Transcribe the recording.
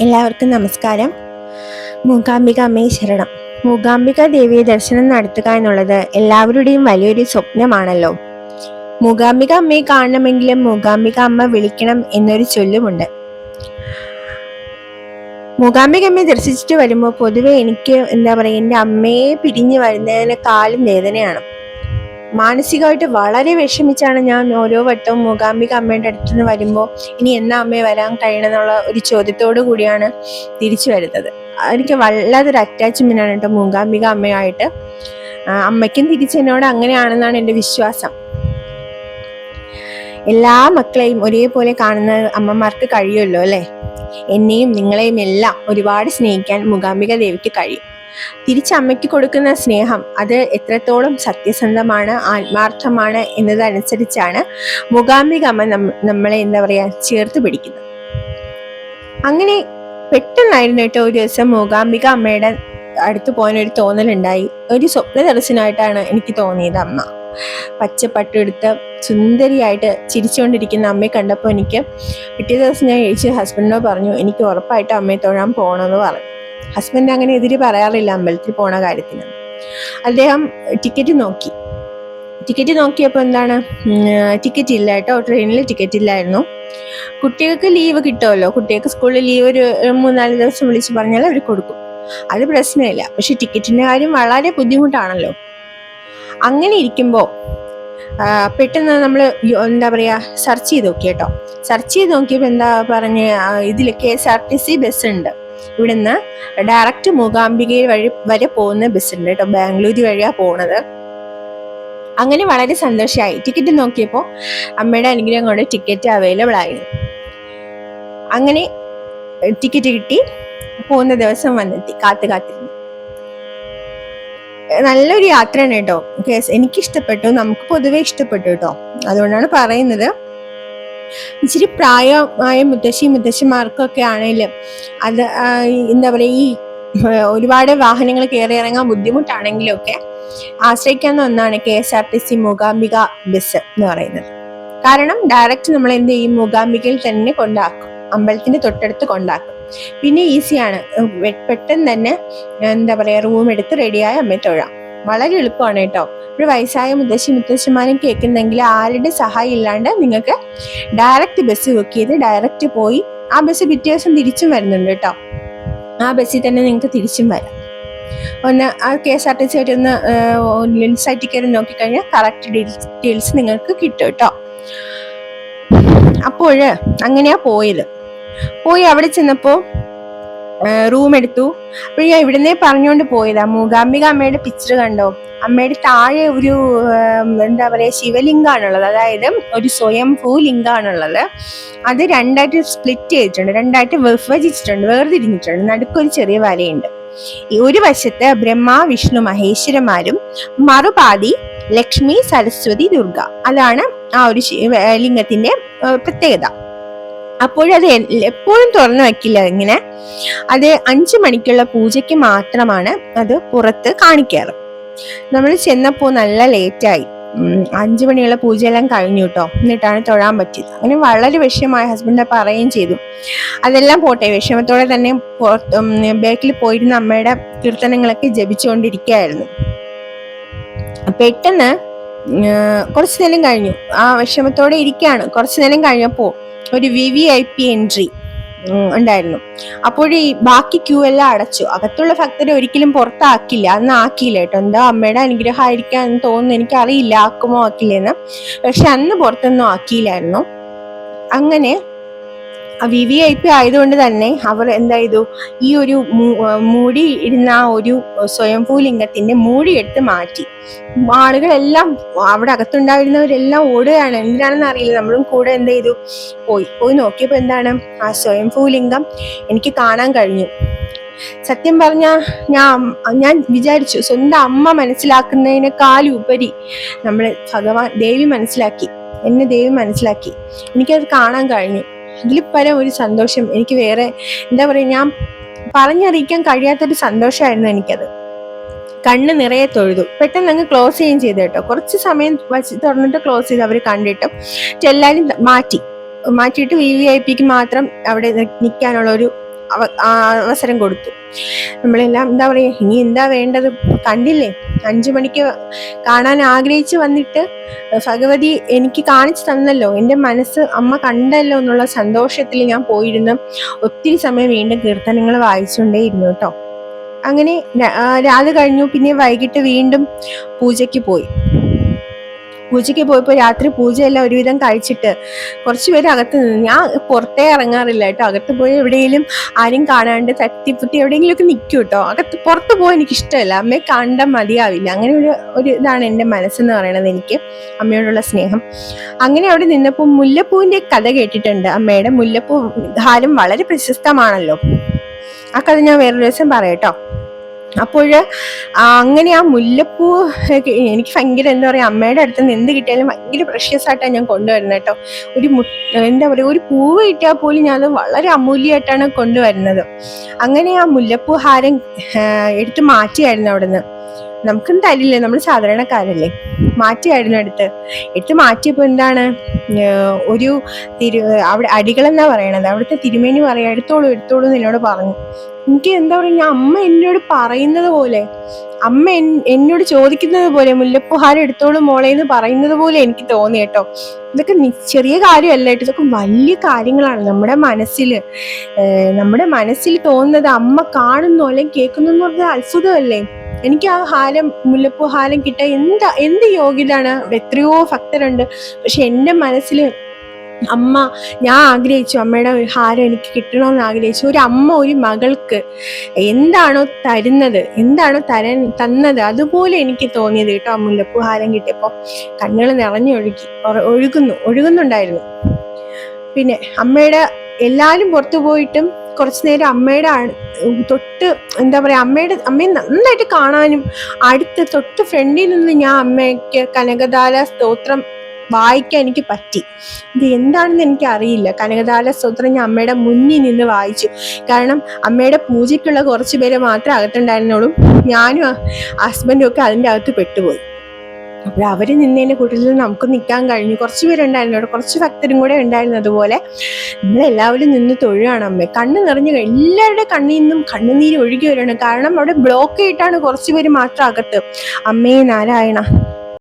എല്ലാവർക്കും നമസ്കാരം. മൂകാംബിക അമ്മയെ ശരണം. മൂകാംബിക ദേവിയെ ദർശനം നടത്തുക എന്നുള്ളത് എല്ലാവരുടെയും വലിയൊരു സ്വപ്നമാണല്ലോ. മൂകാംബിക അമ്മയെ കാണണമെങ്കിലും മൂകാംബിക അമ്മ വിളിക്കണം എന്നൊരു ചൊല്ലുമുണ്ട്. മൂകാംബിക അമ്മയെ ദർശിച്ചിട്ട് വരുമ്പോൾ പൊതുവെ എനിക്ക് എന്താ പറയുക എന്റെ അമ്മയെ പിരിഞ്ഞു വരുന്നതിന് കാലും വേദനയാണ്. മാനസികമായിട്ട് വളരെ വിഷമിച്ചാണ് ഞാൻ ഓരോ വട്ടവും മൂകാംബിക അമ്മയുടെ അടുത്ത് നിന്ന് വരുമ്പോൾ ഇനി എന്നാ അമ്മയെ വരാൻ കഴിയണമെന്നുള്ള ഒരു ചോദ്യത്തോടു കൂടിയാണ് തിരിച്ചു വരുന്നത്. എനിക്ക് വല്ലാതൊരു അറ്റാച്ച്മെന്റ് ആണ് കേട്ടോ മൂകാംബിക അമ്മയായിട്ട്. അമ്മയ്ക്കും തിരിച്ചെന്നോട് അങ്ങനെയാണെന്നാണ് എന്റെ വിശ്വാസം. എല്ലാ മക്കളെയും ഒരേപോലെ കാണുന്ന അമ്മമാർക്ക് കഴിയുമല്ലോ അല്ലേ? എന്നെയും നിങ്ങളെയും എല്ലാം ഒരുപാട് സ്നേഹിക്കാൻ മൂകാംബിക ദേവിക്ക് കഴിയും. തിരിച്ച് അമ്മയ്ക്ക് കൊടുക്കുന്ന സ്നേഹം അത് എത്രത്തോളം സത്യസന്ധമാണ് ആത്മാർത്ഥമാണ് എന്നതനുസരിച്ചാണ് മൂകാംബിക അമ്മ നമ്മ- നമ്മളെ എന്താ പറയാ ചേർത്ത് പിടിക്കുന്നത്. അങ്ങനെ പെട്ടെന്നായിരുന്നു കേട്ടോ ഒരു ദിവസം മൂകാംബിക അമ്മയുടെ അടുത്ത് പോകാൻ ഒരു തോന്നലുണ്ടായി. ഒരു സ്വപ്ന ദർശനമായിട്ടാണ് എനിക്ക് തോന്നിയത് അമ്മ. പച്ചപ്പട്ടെടുത്ത് സുന്ദരിയായിട്ട് ചിരിച്ചുകൊണ്ടിരിക്കുന്ന അമ്മയെ കണ്ടപ്പോൾ എനിക്ക് പിറ്റേ ദിവസം ഞാൻ കഴിച്ച് ഹസ്ബൻഡിനോട് പറഞ്ഞു എനിക്ക് ഉറപ്പായിട്ട് അമ്മയെ തൊഴാൻ പോകണമെന്ന് പറഞ്ഞു. ഹസ്ബൻഡ് അങ്ങനെ എതിര് പറയാറില്ല അമ്പലത്തിൽ പോണ കാര്യത്തിന്. അദ്ദേഹം ടിക്കറ്റ് നോക്കി. ടിക്കറ്റ് നോക്കിയപ്പോൾ എന്താണ്? ടിക്കറ്റ് ഇല്ല കേട്ടോ ട്രെയിനിൽ ടിക്കറ്റ് ഇല്ലായിരുന്നു. കുട്ടികൾക്ക് ലീവ് കിട്ടുമല്ലോ? കുട്ടികൾക്ക് സ്കൂളിൽ ലീവ് ഒരു മൂന്നാൽ ദിവസം വിളിച്ച് പറഞ്ഞാൽ അവർ കൊടുക്കും. അത് പ്രശ്നമില്ല. പക്ഷെ ടിക്കറ്റിന്റെ കാര്യം വളരെ ബുദ്ധിമുട്ടാണല്ലോ. അങ്ങനെ ഇരിക്കുമ്പോൾ പെട്ടെന്ന് നമ്മൾ എന്താ പറയാ സെർച്ച് ചെയ്ത് നോക്കി കേട്ടോ. സെർച്ച് ചെയ്ത് നോക്കിയപ്പോൾ എന്താ പറഞ്ഞ് ഇതിൽ K S R T C bus ഉണ്ട്. ഇവിടുന്ന് ഡയറക്റ്റ് മൂകാംബികയിൽ വഴി വരെ പോകുന്ന ബസ് ഉണ്ട് കേട്ടോ. ബാംഗ്ലൂർ വഴിയാ പോണത്. അങ്ങനെ വളരെ സന്തോഷമായി ടിക്കറ്റ് നോക്കിയപ്പോൾ അമ്മയുടെ അനുഗ്രഹം കൊണ്ട് ടിക്കറ്റ് അവൈലബിൾ ആയിരുന്നു അങ്ങനെ ടിക്കറ്റ് കിട്ടി. പോകുന്ന ദിവസം വന്നെത്തി കാത്തു കാത്തിരുന്നു. നല്ലൊരു യാത്രയാണ് കേട്ടോ. കേസ് എനിക്ക് ഇഷ്ടപ്പെട്ടു നമുക്ക് പൊതുവെ ഇഷ്ടപ്പെട്ടു കേട്ടോ. അതുകൊണ്ടാണ് പറയുന്നത്. ഇച്ചിരി പ്രായമായ മുത്തശ്ശി മുത്തശ്ശിമാർക്കൊക്കെ ആണെങ്കിലും അത് എന്താ പറയുക ഈ ഒരുപാട് വാഹനങ്ങൾ കയറി ഇറങ്ങാൻ ബുദ്ധിമുട്ടാണെങ്കിലൊക്കെ ആശ്രയിക്കാവുന്ന ഒന്നാണ് K S R T C Mookambika bus എന്ന് പറയുന്നത്. കാരണം ഡയറക്റ്റ് നമ്മൾ എന്ത് ചെയ്യും? മൂകാംബികയിൽ തന്നെ കൊണ്ടാക്കും. അമ്പലത്തിന്റെ തൊട്ടടുത്ത് കൊണ്ടാക്കും. പിന്നെ ഈസിയാണ് പെട്ടെന്ന് തന്നെ എന്താ പറയാ റൂം എടുത്ത് റെഡിയായി അമ്മയെ തൊഴാം. വളരെ എളുപ്പമാണ് കേട്ടോ. ഒരു വയസ്സായ മുത്തശ്ശി മുത്തശ്ശിമാരും കേൾക്കുന്നെങ്കിൽ ആരുടെ സഹായം ഇല്ലാണ്ട് നിങ്ങൾക്ക് ഡയറക്റ്റ് ബസ് ബുക്ക് ചെയ്ത് ഡയറക്റ്റ് പോയി ആ ബസ് പിറ്റേ ദിവസം തിരിച്ചും വരുന്നുണ്ട് കേട്ടോ. ആ ബസ്സിൽ തന്നെ നിങ്ങൾക്ക് തിരിച്ചും വരാം. ഒന്ന് ആ K S R T C ആയിട്ട് ഒന്ന് ലെൻസായിട്ട് കയറി നോക്കിക്കഴിഞ്ഞാൽ കറക്റ്റ് ഡീറ്റെയിൽസ് നിങ്ങൾക്ക് കിട്ടും കേട്ടോ. അപ്പോൾ അങ്ങനെയാ പോയത്. പോയി അവിടെ ചെന്നപ്പോ റൂം എടുത്തു. അപ്പോൾ ഞാൻ ഇവിടുന്നേ പറഞ്ഞുകൊണ്ട് പോയതാ. മൂകാംബിക അമ്മയുടെ പിക്ചർ കണ്ടോ? അമ്മയുടെ താഴെ ഒരു എന്താ പറയാ ശിവലിംഗാണുള്ളത്. അതായത് ഒരു സ്വയംഭൂ ലിംഗാണുള്ളത് അത് രണ്ടായിട്ട് സ്പ്ലിറ്റ് ചെയ്തിട്ടുണ്ട്. രണ്ടായിട്ട് വിഭജിച്ചിട്ടുണ്ട്. വേർതിരിഞ്ഞിട്ടുണ്ട്. നടുക്കൊരു ചെറിയ വരയുണ്ട് ഒരു വശത്ത് ബ്രഹ്മ വിഷ്ണു മഹേശ്വരന്മാരും മറുപാതി ലക്ഷ്മി സരസ്വതി ദുർഗ. അതാണ് ആ ഒരു ലിംഗത്തിന്റെ പ്രത്യേകത. അപ്പോഴത് എപ്പോഴും തുറന്നു വെക്കില്ല ഇങ്ങനെ. അത് അഞ്ചു മണിക്കുള്ള പൂജയ്ക്ക് മാത്രമാണ് അത് പുറത്ത് കാണിക്കാറ്. നമ്മൾ ചെന്നപ്പോൾ നല്ല ലേറ്റായി അഞ്ചു മണിയുള്ള പൂജയെല്ലാം കഴിഞ്ഞു കേട്ടോ എന്നിട്ടാണ് തൊഴാൻ പറ്റിയത്. അങ്ങനെ വളരെ വിഷയമായ ഹസ്ബൻഡ് പറയുകയും ചെയ്തു. അതെല്ലാം പോട്ടെ വിഷമത്തോടെ തന്നെ ബാക്കിൽ പോയിരുന്ന അമ്മയുടെ കീർത്തനങ്ങളൊക്കെ ജപിച്ചുകൊണ്ടിരിക്കുകയായിരുന്നു. പെട്ടെന്ന് കുറച്ച് നേരം കഴിഞ്ഞു. ആ വിഷമത്തോടെ ഇരിക്കുകയാണ്. കുറച്ചു നേരം കഴിഞ്ഞപ്പോൾ ഒരു V V I P entry ഉണ്ടായിരുന്നു. അപ്പോഴീ ബാക്കി ക്യൂ എല്ലാം അടച്ചു. അകത്തുള്ള ഭക്തരെ ഒരിക്കലും പുറത്താക്കില്ല. അന്ന് ആക്കിയില്ല കേട്ടോ. എന്താ അമ്മയുടെ അനുഗ്രഹമായിരിക്കാം എന്ന് തോന്നുന്നു. എനിക്കറിയില്ല ആക്കുമോ ആക്കില്ലെന്ന് പക്ഷെ അന്ന് പുറത്തൊന്നും ആക്കിയില്ലായിരുന്നു. അങ്ങനെ വി വി ഐ പി ആയതുകൊണ്ട് തന്നെ അവർ എന്താ ചെയ്തു? ഈ ഒരു മൂടി ഇരുന്ന ആ ഒരു സ്വയംഭൂ ലിംഗത്തിന്റെ മൂടി എടുത്ത് മാറ്റി. ആളുകളെല്ലാം അവിടെ അകത്തുണ്ടായിരുന്നവരെല്ലാം ഓടുകയാണ്. എന്തിനാണെന്ന് അറിയില്ല. നമ്മളും കൂടെ എന്ത് ചെയ്തു? പോയി. പോയി നോക്കിയപ്പോ എന്താണ്? ആ സ്വയംഭൂ ലിംഗം എനിക്ക് കാണാൻ കഴിഞ്ഞു. സത്യം പറഞ്ഞ ഞാൻ ഞാൻ വിചാരിച്ചു സ്വന്തം അമ്മ മനസ്സിലാക്കുന്നതിനേക്കാൾ ഉപരി നമ്മൾ ഭഗവാൻ ദേവി മനസ്സിലാക്കി. എന്നെ ദേവി മനസ്സിലാക്കി. എനിക്കത് കാണാൻ കഴിഞ്ഞു. അതിൽ പരം ഒരു സന്തോഷം. എനിക്ക് വേറെ എന്താ പറയുക ഞാൻ പറഞ്ഞറിയിക്കാൻ കഴിയാത്തൊരു സന്തോഷമായിരുന്നു എനിക്കത്. കണ്ണ് നിറയെ തൊഴുതു. പെട്ടെന്ന് അങ്ങ് ക്ലോസ് ചെയ്യുകയും ചെയ്തു കേട്ടോ. കുറച്ച് സമയം വച്ച് തുറന്നിട്ട് ക്ലോസ് ചെയ്ത് അവർ കണ്ടിട്ട്. എല്ലാവരും മാറ്റി. മാറ്റിയിട്ട് വി വി ഐ പിക്ക് മാത്രം അവിടെ നിൽക്കാനുള്ള ഒരു അവസരം കൊടുത്തു. നമ്മളെല്ലാം എന്താ പറയുക ഇനി എന്താ വേണ്ടത്? കണ്ടില്ലേ? അഞ്ചു മണിക്ക് കാണാൻ ആഗ്രഹിച്ചു വന്നിട്ട് ഭഗവതി എനിക്ക് കാണിച്ചു തന്നല്ലോ. എന്റെ മനസ്സ് അമ്മ കണ്ടല്ലോ എന്നുള്ള സന്തോഷത്തിൽ ഞാൻ പോയിരുന്നു. ഒത്തിരി സമയം വീണ്ടും കീർത്തനങ്ങൾ വായിച്ചുകൊണ്ടേയിരുന്നു കേട്ടോ. അങ്ങനെ രാത് കഴിഞ്ഞു. പിന്നെ വൈകിട്ട് വീണ്ടും പൂജയ്ക്ക് പോയി. പൂജയ്ക്ക് പോയപ്പോൾ രാത്രി പൂജയെല്ലാം ഒരുവിധം കഴിച്ചിട്ട് കുറച്ച് പേര് അകത്ത് നിന്ന് ഞാൻ പുറത്തേ ഇറങ്ങാറില്ല കേട്ടോ. അകത്ത് പോയി എവിടെയെങ്കിലും ആരും കാണാണ്ട് തട്ടിപ്പുട്ടി എവിടെയെങ്കിലും ഒക്കെ നിൽക്കും കേട്ടോ. അകത്ത് പുറത്ത് പോകാൻ എനിക്ക് ഇഷ്ടമല്ല അമ്മയെ കണ്ട മതിയാവില്ല. അങ്ങനെ ഒരു ഒരു ഇതാണ് എന്റെ മനസ്സെന്ന് പറയണത് എനിക്ക് അമ്മയോടുള്ള സ്നേഹം. അങ്ങനെ അവിടെ നിന്നപ്പോൾ മുല്ലപ്പൂവിന്റെ കഥ കേട്ടിട്ടുണ്ട് അമ്മയുടെ. മുല്ലപ്പൂ ഹാരം വളരെ പ്രശസ്തമാണല്ലോ. ആ കഥ ഞാൻ വേറൊരു ദിവസം പറയാട്ടോ അപ്പോൾ അങ്ങനെ ആ മുല്ലപ്പൂ എനിക്ക് ഭയങ്കര എന്താ പറയുക അമ്മയുടെ അടുത്ത് നിന്ന് എന്ത് കിട്ടിയാലും ഭയങ്കര പ്രഷ്യസ് ആയിട്ടാണ് ഞാൻ കൊണ്ടുവരുന്നത് കേട്ടോ ഒരു എന്താ പറയുക ഒരു പൂവ് കിട്ടിയാൽ പോലും ഞാൻ അത് വളരെ അമൂല്യമായിട്ടാണ് കൊണ്ടുവരുന്നത്. അങ്ങനെ ആ മുല്ലപ്പൂ ഹാരം എടുത്ത് മാറ്റിയായിരുന്നു അവിടെ നിന്ന് നമുക്കും തരില്ലേ നമ്മൾ സാധാരണക്കാരല്ലേ? മാറ്റിയായിരുന്നു എടുത്ത്. എടുത്ത് മാറ്റിയപ്പോൾ എന്താണ്? ഒരു തിരു അവിടെ അടികളെന്നാ പറയണത്. അവിടുത്തെ തിരുമേനി പറയാം എടുത്തോളൂ എടുത്തോളൂ എന്ന് എന്നോട് പറഞ്ഞു. എനിക്ക് എന്താ പറയുക അമ്മ എന്നോട് പറയുന്നത് പോലെ അമ്മ എന്നോട് ചോദിക്കുന്നത് പോലെ മുല്ലപ്പുഹാരം എടുത്തോളൂ മോളെ എന്ന് പറയുന്നത് പോലെ എനിക്ക് തോന്നി കേട്ടോ. ഇതൊക്കെ ചെറിയ കാര്യമല്ല കേട്ടോ. ഇതൊക്കെ വലിയ കാര്യങ്ങളാണ് നമ്മുടെ മനസ്സിൽ നമ്മുടെ മനസ്സിൽ തോന്നുന്നത് അമ്മ കാണുന്നു അല്ലെങ്കിൽ കേൾക്കുന്നു എന്ന് പറഞ്ഞാൽ അത്ഭുതമല്ലേ? എനിക്ക് ആ ഹാരം മുല്ലപ്പൂ ഹാരം കിട്ടാൻ എന്താ എന്ത് യോഗ്യതാണ്? എത്രയോ ഭക്തരുണ്ട്. പക്ഷെ എന്റെ മനസ്സിൽ അമ്മ ഞാൻ ആഗ്രഹിച്ചു അമ്മയുടെ ഹാരം എനിക്ക് കിട്ടണമെന്ന് ആഗ്രഹിച്ചു. ഒരു അമ്മ ഒരു മകൾക്ക് എന്താണോ തരുന്നത് എന്താണോ തരാൻ തന്നത് അതുപോലെ എനിക്ക് തോന്നിയത് കേട്ടോ ആ മുല്ലപ്പൂ ഹാരം കിട്ടിയപ്പോൾ. കണ്ണുകൾ നിറഞ്ഞൊഴുകി ഒഴുകുന്നു ഒഴുകുന്നുണ്ടായിരുന്നു. പിന്നെ അമ്മയുടെ എല്ലാവരും പുറത്തു പോയിട്ടും കുറച്ചു നേരം അമ്മയുടെ തൊട്ട് എന്താ പറയാ അമ്മയുടെ അമ്മയെ നന്നായിട്ട് കാണാനും അടുത്ത് തൊട്ട് ഫ്രണ്ടിൽ നിന്ന് ഞാൻ അമ്മയ്ക്ക് കനകദാല സ്തോത്രം വായിക്കാൻ എനിക്ക് പറ്റി. ഇത് എന്താണെന്ന് എനിക്ക് അറിയില്ല. കനകദാല സ്തോത്രം ഞാൻ അമ്മയുടെ മുന്നിൽ നിന്ന് വായിച്ചു. കാരണം അമ്മയുടെ പൂജയ്ക്കുള്ള കുറച്ച് പേര് മാത്രമേ അകത്തുണ്ടായിരുന്നുള്ളൂ. ഞാനും ഹസ്ബൻഡും ഒക്കെ അതിന്റെ അകത്ത് പെട്ടുപോയി. അപ്പോൾ അവർ നിന്നതിന്റെ കൂട്ടത്തിൽ നമുക്ക് നിൽക്കാൻ കഴിഞ്ഞു. കുറച്ച് പേരുണ്ടായിരുന്നു. കുറച്ച് ഭക്തരും കൂടെ ഉണ്ടായിരുന്നു അതുപോലെ. നമ്മളെല്ലാവരും നിന്ന് തൊഴുകയാണ് അമ്മ. കണ്ണ് നിറഞ്ഞു എല്ലാവരുടെ കണ്ണിൽ നിന്നും കണ്ണുനീര് ഒഴുകി വരികയാണ്. കാരണം അവിടെ ബ്ലോക്ക് ആയിട്ടാണ് കുറച്ച് പേര് മാത്രം അകത്ത്. അമ്മേ നാരായണ